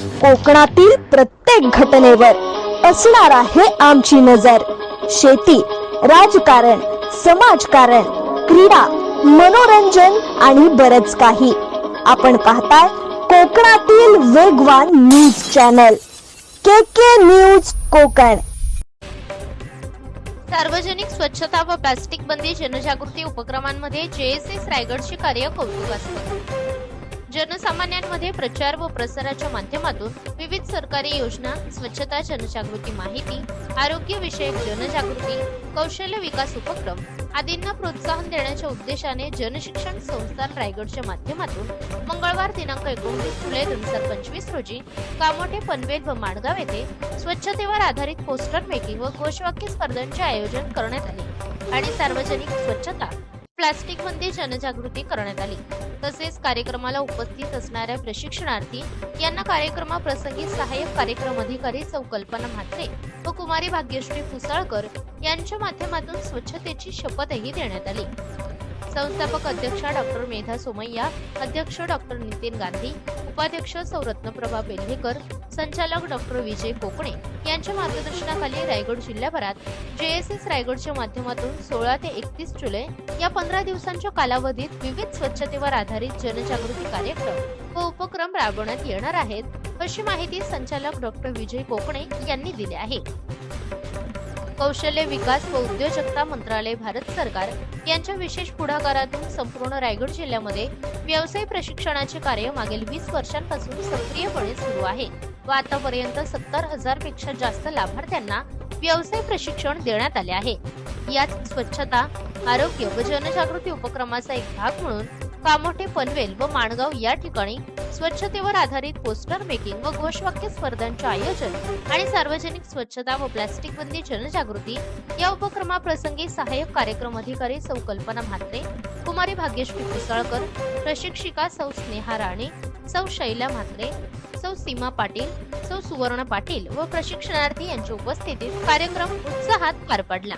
कोकणातील प्रत्येक घटनेवर असणार आहे आमची नजर. शेती राजकारण समाजकारण क्रीडा मनोरंजन आणि बरच काही. आपण पाहताय कोकणातील वेगवान news channel. K K news Konkan. सार्वजनिक स्वच्छता व प्लास्टिक बंदी जनजागृती उपक्रमांमध्ये जेएसएस रायगडचे कार्य कौतुकास्पद जनसामान्यांमध्ये प्रचार व प्रसाराच्या माध्यमातून विविध सरकारी योजना स्वच्छता जनजागृती माहिती आरोग्यविषयक जनजागृती कौशल्य विकास उपक्रम आदींना प्रोत्साहन देण्याच्या उद्देशाने जनशिक्षण संस्थान रायगडच्या माध्यमातून मंगळवार दिनांक एकोणतीस जुलै दोन हजार पंचवीस रोजी कामोठे पनवेल व माणगाव येथे स्वच्छतेवर आधारित पोस्टर मेकिंग व घोषवाक्य स्पर्धांचे आयोजन करण्यात आले आणि सार्वजनिक स्वच्छता प्लास्टिक बंदी जनजागृती करण्यात आली. तसेच कार्यक्रमाला उपस्थित असणाऱ्या प्रशिक्षणार्थी यांना कार्यक्रमाप्रसंगी सहाय्यक कार्यक्रम अधिकारी सौ कल्पना म्हात्रे व कुमारी भाग्यश्री पुसाळकर यांच्या माध्यमातून स्वच्छतेची शपथही देण्यात आली. संस्थापक अध्यक्षा डॉक्टर मेधा सोमय्या अध्यक्ष डॉक्टर नितीन गांधी उपाध्यक्ष सौ रत्नप्रभा बेल्हेकर संचालक डॉक्टर विजय कोकणे यांच्या मार्गदर्शनाखाली रायगड जिल्ह्याभरात जेएसएस रायगडच्या माध्यमातून सोळा ते एकतीस जुलै या पंधरा दिवसांच्या कालावधीत विविध स्वच्छतेवर आधारित जनजागृती कार्यक्रम व उपक्रम राबवण्यात येणार आहेत अशी माहिती संचालक डॉक्टर विजय कोकणे यांनी दिली आहे. कौशल्य विकास व उद्योजकता मंत्रालय भारत सरकार यांच्या विशेष पुढाकारातून संपूर्ण रायगड जिल्ह्यामध्ये व्यवसाय प्रशिक्षणाचे कार्य मागील वीस वर्षांपासून सक्रियपणे सुरू आहे. व आतापर्यंत सत्तर हजारपेक्षा जास्त लाभार्थ्यांना व्यवसाय प्रशिक्षण देण्यात आले आहे. यात स्वच्छता आरोग्य व जनजागृती उपक्रमाचा एक भाग म्हणून कामोठे पनवेल व माणगाव या ठिकाणी स्वच्छतेवर आधारित पोस्टर मेकिंग व घोषवाक्य स्पर्धांचे आयोजन आणि सार्वजनिक स्वच्छता व प्लास्टिक बंदी जनजागृती या उपक्रमाप्रसंगी सहाय्यक कार्यक्रम अधिकारी सौ कल्पना म्हात्रे कुमारी भाग्यश्री पुसाळकर प्रशिक्षिका सौ स्नेहा राणे सौ शैला म्हात्रे सौ सीमा पाटील सौ सुवर्ण पाटील व प्रशिक्षणार्थी यांच्या उपस्थितीत कार्यक्रम उत्साहात पार पडला.